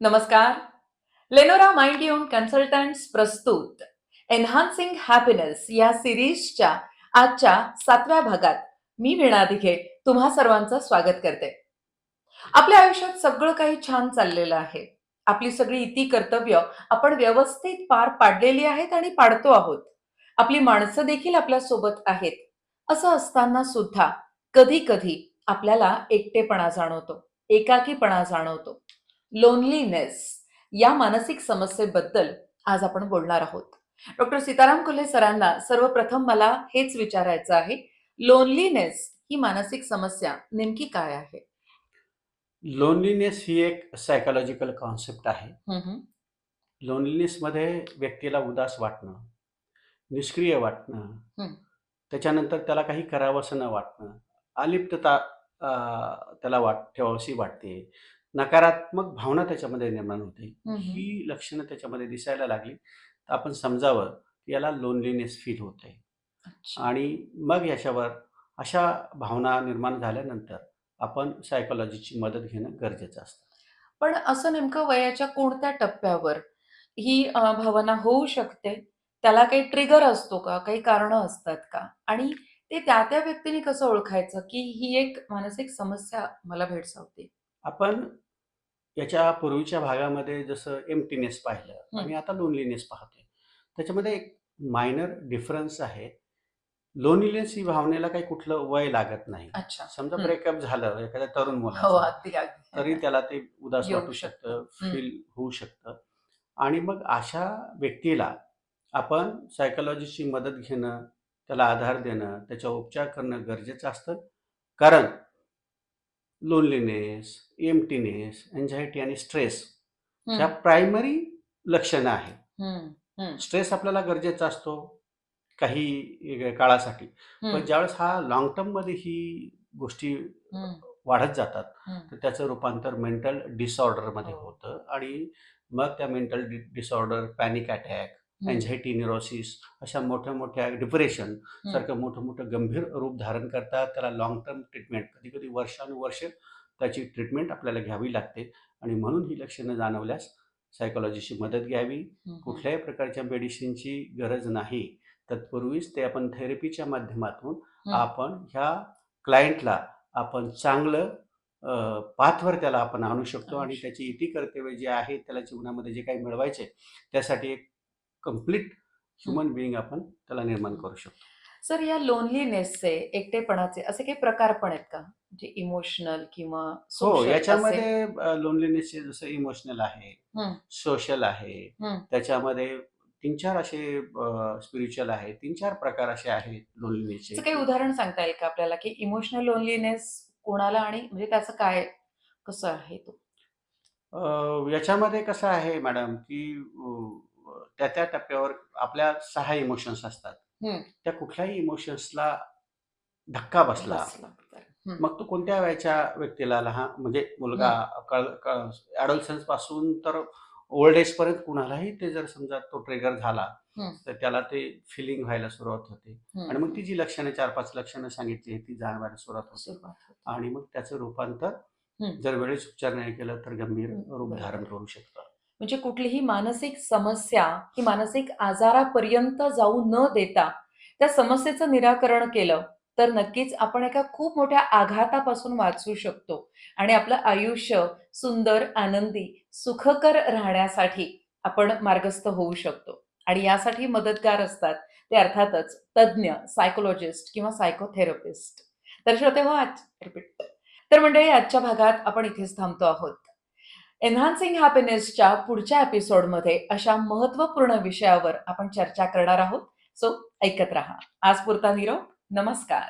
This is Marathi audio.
नमस्कार. लेनोरा माइंड युन कन्सल्टंट्स प्रस्तुत एनहान्सिंग हॅपीनेस या सिरीजच्या आजच्या सातव्या भागात मी वीणा दिघे तुम्हा सर्वांचं स्वागत करते. आपल्या आयुष्यात सगळं काही छान चाललेलं आहे. आपली सगळी इती कर्तव्य आपण व्यवस्थित पार पाडलेली आहेत आणि पाडतो आहोत. आपली माणसं देखील आपल्यासोबत आहेत. असं असताना सुद्धा कधी कधी आपल्याला एकटेपणा जाणवतो एकाकीपणा जाणवतो. लोनलीनेस या मानसिक समस्येबद्दल आज आपण बोलणार आहोत. डॉक्टर सीताराम कोल्हे सरांना सर्वप्रथम मला हेच विचारायचं आहे लोनलीनेस ही मानसिक समस्या नेमकी काय आहे? लोनलीनेस ही एक सायकोलॉजिकल कॉन्सेप्ट आहे. लोनलीनेसमध्ये व्यक्तीला उदास वाटणं निष्क्रिय वाटणं. त्याच्यानंतर त्याला काही करावंसं न वाटणं अलिप्तता त्याला वाट ठेवावीशी वाटते नकारात्मक भावना त्याच्यामध्ये निर्माण होते. ही लक्षणं त्याच्यामध्ये दिसायला लागली तर आपण समजावं की याला लोनलीनेस फील होत. आणि मग याच्यावर अशा भावना निर्माण झाल्यानंतर आपण सायकोलॉजीची मदत घेणं गरजेचं असतं. पण असं नेमकं वयाच्या कोणत्या टप्प्यावर ही भावना होऊ शकते? त्याला काही ट्रिगर असतो का? काही कारण असतात का? आणि ते त्या त्या व्यक्तीने कसं ओळखायचं की ही एक मानसिक समस्या मला भेडसावते? आपण याच्या पूर्वीच्या भागामध्ये जसं एम्प्टीनेस पाहिलं आणि आता लोनलीनेस पाहतोय. त्याच्यामध्ये एक मायनर डिफरन्स आहे. लोनलीनेस ही भावनेला काही कुठलं वय लागत नाही. अच्छा. समजा. ब्रेकअप झालं एखाद्या तरुण हो अगदी तरी त्याला ते उदास वाटू शकतं. फील होऊ शकतं. आणि मग अशा व्यक्तीला आपण सायकोलॉजीची मदत घेणं त्याला आधार देणं त्याच्यावर उपचार करणं गरजेचं असतं. कारण लोनलीनेस एम्प्टीनेस एन्झायटी आणि स्ट्रेस ह्या प्रायमरी लक्षणं आहेत. स्ट्रेस आपल्याला गरजेचा असतो काही काळासाठी. पण ज्यावेळेस हा लॉंग टर्ममध्ये ही गोष्टी वाढत जातात. तर त्याचं रूपांतर मेंटल डिसऑर्डरमध्ये हो. होतं आणि मग त्या mental disorder panic attack anxiety neurosis अशा मोठ्या मोठ्या डिप्रेशन. सारखं मोठं मोठं गंभीर रूप धारण करतात त्याला लॉंग टर्म ट्रीटमेंट कधी कधी वर्षानुवर्ष त्याची ट्रीटमेंट आपल्याला घ्यावी लागते आणि म्हणून ही लक्षणं जाणवल्यास सायकोलॉजीची मदत घ्यावी. कुठल्याही प्रकारच्या मेडिसिनची गरज नाही तत्पूर्वीच ते आपण थेरपीच्या माध्यमातून. आपण ह्या क्लायंटला आपण चांगलं पाथवर त्याला आपण आणू शकतो आणू. त्याची इती कर्तव्य जे आहे त्याला जीवनामध्ये जे काही मिळवायचे त्यासाठी एक कंप्लीट ह्युमन बिईंग आपण त्याला निर्माण करू शकतो. सर या लोनलीनेसचे एकटेपणाचे असे काही प्रकार पण आहेत का? म्हणजे इमोशनल किंवा हो? याच्यामध्ये लोनलीनेसचे जसं इमोशनल आहे सोशल आहे. त्याच्यामध्ये तीन चार असे स्पिरिच्युअल आहे तीन चार प्रकार असे आहेत लोनलीनेसचे काही उदाहरण सांगता येईल का आपल्याला की इमोशनल लोनलीनेस कोणाला आणि म्हणजे त्याचं काय कसं आहे तो? याच्यामध्ये कसं आहे मॅडम की त्या त्या टप्प्यावर आपल्या सहा इमोशन्स असतात. त्या कुठल्याही इमोशन्सला धक्का बसला मग तो कोणत्या वयाच्या व्यक्तीला लहान म्हणजे मुलगा कळ ॲडोल्सन्सपासून तर ओल्ड एज पर्यंत कुणालाही ते जर समजा तो ट्रिगर झाला. तर त्याला ते फिलिंग व्हायला सुरुवात होते आणि मग ती जी लक्षणं चार पाच लक्षणं सांगितली ती जाणवायला सुरुवात होते. आणि मग त्याचं रूपांतर हं. जर वेळेस उपचार नाही केलं तर गंभीर रूप. धारण करू शकतं म्हणजे कुठलीही मानसिक समस्या ही मानसिक आजारापर्यंत जाऊ न देता त्या समस्येचं निराकरण केलं तर नक्कीच आपण एका खूप मोठ्या आघातापासून वाचू शकतो. आणि आपलं आयुष्य सुंदर आनंदी सुखकर राहण्यासाठी आपण मार्गस्थ होऊ शकतो. आणि यासाठी मदतगार असतात ते अर्थातच तज्ज्ञ सायकोलॉजिस्ट किंवा सायकोथेरपिस्ट तर श्रोते हो आज रिपीट तर मंडळी आजच्या भागात आपण इथेच थांबतो आहोत. एन्हान्सिंग हॅपीनेसच्या पुढच्या एपिसोडमध्ये अशा महत्त्वपूर्ण विषयावर आपण चर्चा करणार आहोत. सो ऐकत राहा. आज पुरता निरोप. नमस्कार.